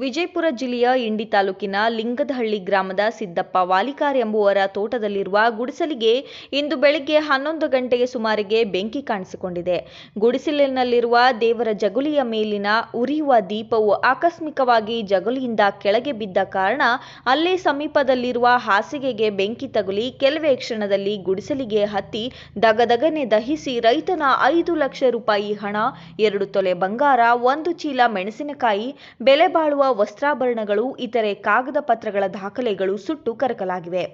ವಿಜಯಪುರ ಜಿಲ್ಲೆಯ ಇಂಡಿ ತಾಲೂಕಿನ ಲಿಂಗದಹಳ್ಳಿ ಗ್ರಾಮದ ಸಿದ್ದಪ್ಪ ವಾಲಿಕಾರ್ ಎಂಬುವರ ತೋಟದಲ್ಲಿರುವ ಗುಡಿಸಲಿಗೆ ಇಂದು ಬೆಳಿಗ್ಗೆ ಹನ್ನೊಂದು ಗಂಟೆಗೆ ಸುಮಾರಿಗೆ ಬೆಂಕಿ ಕಾಣಿಸಿಕೊಂಡಿದೆ. ಗುಡಿಸಲಿನಲ್ಲಿರುವ ದೇವರ ಜಗುಲಿಯ ಮೇಲಿನ ಉರಿಯುವ ದೀಪವು ಆಕಸ್ಮಿಕವಾಗಿ ಜಗುಲಿಯಿಂದ ಕೆಳಗೆ ಬಿದ್ದ ಕಾರಣ ಅಲ್ಲೇ ಸಮೀಪದಲ್ಲಿರುವ ಹಾಸಿಗೆಗೆ ಬೆಂಕಿ ತಗುಲಿ ಕೆಲವೇ ಕ್ಷಣದಲ್ಲಿ ಗುಡಿಸಲಿಗೆ ಹತ್ತಿ ದಗದಗನೆ ದಹಿಸಿ ರೈತನ ಐದು ಲಕ್ಷ ರೂಪಾಯಿ ಹಣ, ಎರಡು ತೊಲೆ ಬಂಗಾರ, ಒಂದು ಚೀಲ ಮೆಣಸಿನಕಾಯಿ, ಬೆಲೆ ಬಾಳುವ ವಸ್ತ್ರಾಭರಣಗಳು, ಇತರೆ ಕಾಗದ ಪತ್ರಗಳ ದಾಖಲೆಗಳು ಸುಟ್ಟು ಕರಕಲಾಗಿವೆ.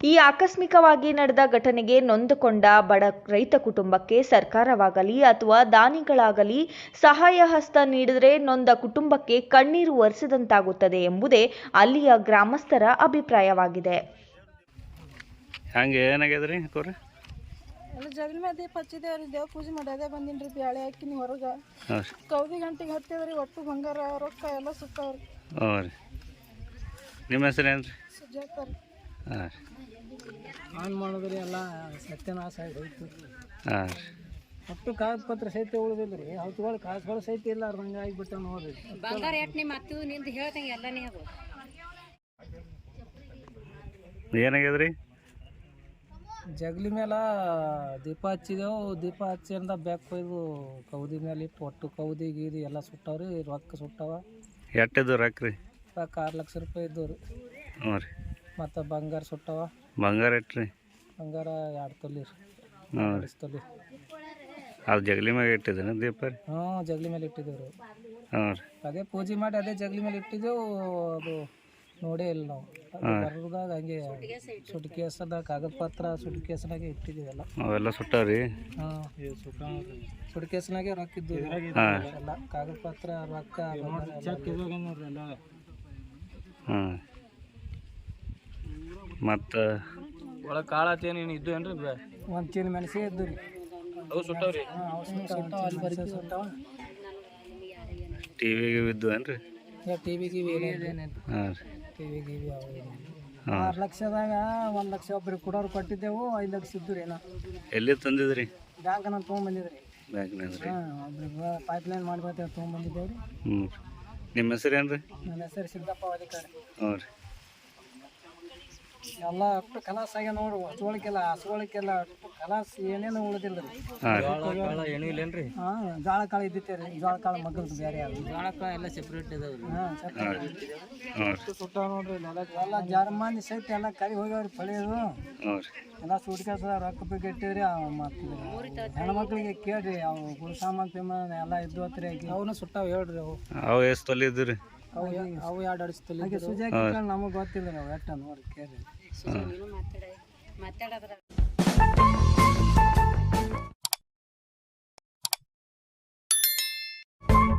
ಈ ಆಕಸ್ಮಿಕವಾಗಿ ನಡೆದ ಘಟನೆಗೆ ನೊಂದುಕೊಂಡ ಬಡ ರೈತ ಕುಟುಂಬಕ್ಕೆ ಸರ್ಕಾರವಾಗಲಿ ಅಥವಾ ದಾನಿಗಳಾಗಲಿ ಸಹಾಯ ಹಸ್ತ ನೀಡಿದರೆ ನೊಂದ ಕುಟುಂಬಕ್ಕೆ ಕಣ್ಣೀರು ಒರೆಸಿದಂತಾಗುತ್ತದೆ ಎಂಬುದೇ ಅಲ್ಲಿಯ ಗ್ರಾಮಸ್ಥರ ಅಭಿಪ್ರಾಯವಾಗಿದೆ ಹಂಗೆ ಏನಾಗ್ಯದ ರೀ ಕೋರಿ ಎಲ್ಲ ಜಗಲಿ ಮೇಲೆ ದೀಪ ಹಚ್ಚಿದೇವ್ರಿ ರೀ ದೇವ್ರ ಪೂಜೆ ಮಾಡಿ ಅದೇ ಬಂದೀನಿ ರೀ ಬ್ಯಾಳೆ ಹಾಕಿನಿ ಹೊರಗೆ. ಹಾಂ ರೀ ಕೌದಿ ಗಂಟೆಗೆ ಹತ್ತಿದ್ರಿ ಒಟ್ಟು ಬಂಗಾರ ರೊಕ್ಕ ಎಲ್ಲ ಸುತ್ತಾವ್ರಿ. ಹ್ಞೂ ರೀ. ನಿಮ್ಮ ಹೆಸರು ಏನು ರೀ ಸುಜಾತ ರೀ. ಹಾಂ ರೀ. ಆನ್ ಮಾಡಿದ್ರಿ ಎಲ್ಲ ಸತ್ಯನಾಶ ಆಗಿ ಹೋಯ್ತು. ಹಾಂ ರೀ. ಒಟ್ಟು ಕಾಗದ ಪತ್ರ ಸಹಿತ ಉಳಿದಿಲ್ಲ ರೀ ಅವತ್ತುಗಳು ಕಾಸುಗಳು ಸಹಿತ ಇಲ್ಲ ಹಂಗೆ ಆಗಿಬಿಟ್ಟ ನೋಡ್ರಿ. ಬಂಗಾರ ಎಟ್ ನಿಮ್ಮ ಅತ್ತು ನಿಂದು ಹೇಳ್ದಂಗೆ ಎಲ್ಲನೇ ಅದು ಏನಾಗ್ಯದ ರೀ ಜಗಲಿ ಮೇಲೆ ದೀಪ ಹಚ್ಚಿದೆವು. ದೀಪ ಹಚ್ಚಿಂದ ಬ್ಯಾಕ್ ಕೊಯ್ದು ಕೌದಿ ಮೇಲೆ ಇಟ್ಟು ಒಟ್ಟು ಕೌದಿ ಗೀದಿ ಎಲ್ಲ ಸುಟ್ಟವ್ರಿ. ರೊಕ್ಕ ಸುಟ್ಟವ. ಎಟ್ಟಿದ್ದು ರೊಕ್ಕ ರೀ? ರೊಕ್ಕ ಆರು ಲಕ್ಷ ರೂಪಾಯಿ ಇದ್ದವು ರೀ. ಹ್ಞೂ ರೀ. ಮತ್ತು ಬಂಗಾರ ಸುಟ್ಟವ. ಬಂಗಾರ ಎಟ್ಟು ರೀ ಬಂಗಾರ ಎರಡು ತೊಲಿ ರೀ. ಹ್ಞೂ ರೀ. ತೊಲಿ. ಅದು ಜಗಲಿ ಮ್ಯಾಗ ಇಟ್ಟಿದ್ದೇನೆ ದೀಪ ರೀ? ಹ್ಞೂ ಜಗಲಿ ಮೇಲೆ ಇಟ್ಟಿದ್ದೇವೆ ರೀ. ಹ್ಞೂ ರೀ. ಅದೇ ಪೂಜೆ ಮಾಡಿ ಅದೇ ಜಗಲಿ ಮೇಲೆ ಇಟ್ಟಿದ್ದೆವು. ಅದು ನೋಡೇ ಇಲ್ಲ ನಾವು. ಬರ್ದಾಗ ಹಂಗೆ ಹಂಗೆ ಸುಟ್ಕೇಸದ ಕಾಗದ ಪತ್ರ ಸುಟ್ಕೇಸ್ನಾಗೆ ಇಟ್ಟಿದ್ದೀವಲ್ಲ. ಅವೆಲ್ಲ ಸುಟ್ಟಾರಿ? ರೀ ಹಾಂ. ಸುಟ್ಕೇಸ್ನಾಗೆ ರೊಕ್ಕ ಇದ್ದು ಹಾಂ. ಎಲ್ಲ ಕಾಗದ ಪತ್ರ ರೊಕ್ಕ ಹ್ಞೂ ಮತ್ತು? ಒಳಗೆ ಕಾಳತ್ತೇನು ಏನು ಇದ್ದು ಏನ್ರಿ ಒಂದು ಚೀಲ ಮೆಣಸೇ ಇದ್ದು ರೀ. ಅವು ಸುಟ್ಟವ್ರಿ? ಅಲ್ಲಿ ಬರೀ ಸುಟ್ಟವ. ಟಿ ವಿಗೆ ಬಿದ್ದು ಏನು ರೀ ಟಿ ವಿ ಗಿವಿ ಏನೇನು ಹಾಂ ರೀ. ಗಿವಿ ಅವು ಆರು ಲಕ್ಷದಾಗ ಒಂದು ಲಕ್ಷ ಒಬ್ರಿಗೆ ಕೊಡೋರು ಕೊಟ್ಟಿದ್ದೆವು ಐದು ಲಕ್ಷ ಇದ್ದು ರೀ ಎಲ್ಲಿ ತಂದಿದ್ರಿ? ಬ್ಯಾಂಕ್ ನಾನು ತೊಗೊಂಬಂದಿದ್ರಿ. ಬ್ಯಾಂಕ್ನಾಗ ರೀ ಹಾಂ ಒಬ್ರಿಗೆ ಪೈಪ್ ಲೈನ್ ಮಾಡ್ಬೇಕಂತ ತೊಗೊಂಬಂದಿದ್ದೇವೆ ರೀ. ಹ್ಞೂ ನಿಮ್ಮ ಹೆಸರು ಏನು ರೀ ನನ್ನ ಹೆಸರು ಸಿದ್ದಪ್ಪ ಅಧಿಕಾರಿ ಹ್ಞೂ ರೀ. ಎಲ್ಲ ಅಷ್ಟು ಕಲಾಸ ಆಗ್ಯ ನೋಡ್ರಿ ಹಸುಗಳಿಗೆಲ್ಲ ಹಸುಗಳಿಗೆಲ್ಲ ಅಷ್ಟು ಕಲಾಸ ಏನೇನು ಉಳಿದಿಲ್ಲ ರೀ. ಹಾಂ ರೀ. ಇಲ್ಲೇನ್ರಿ? ಹಾಂ ಜೋಳ ಕಾಳು ಇದ್ದಿತ್ತೆ ರೀ ಜೋಳ ಕಾಳು ಮಗಲ್ದು ಬೇರೆ ಜಾಳ ಕಾಳು ಎಲ್ಲ ಸೆಪ್ರೇಟ್ ಇದಾವೆ ಹಾಂ ರೀ. ಸುಟ್ಟ ನೋಡ್ರಿ ಎಲ್ಲ ಜರ್ಮನಿ ಸಹಿತ ಎಲ್ಲ ಕರಿ ಹೋಗ್ಯಾವ್ರಿ ಪಳೆಯೋದು ಎಲ್ಲ ಸುಟ್ಕಾಸ ರೊಕ್ಕ ಬಗ್ಗೆ ಇಟ್ಟಿವ್ರಿ ಅವು ಮತ್ತು ಹೆಣ್ಮಕ್ಳಿಗೆ ಕೇಳ್ರಿ ಅವು ಗುಣ ಸಾಮಾನು ಪಿಮಾನ್ ಎಲ್ಲ ಇದ್ದು ಹತ್ರ ಅವನು ಸುಟ್ಟಾವ ಹೇಳ್ರಿ ಅವು. ಅವು ಎಷ್ಟು ತೊಲೆ ಇದ್ದು ಯಾ- ಅವು ಅವು ಎರಡು ಅಡಿಸ್ತಲ್ಲಿ ಹಾಗೆ ಸುಜಾಕಿ ನಮಗೆ ಗೊತ್ತಿಲ್ಲ ಅವು ಎಟ್ಟ ನೋಡಿ ಕೇಳಿ ಮಾತಾಡ ಮಾತಾಡೋದ್ರ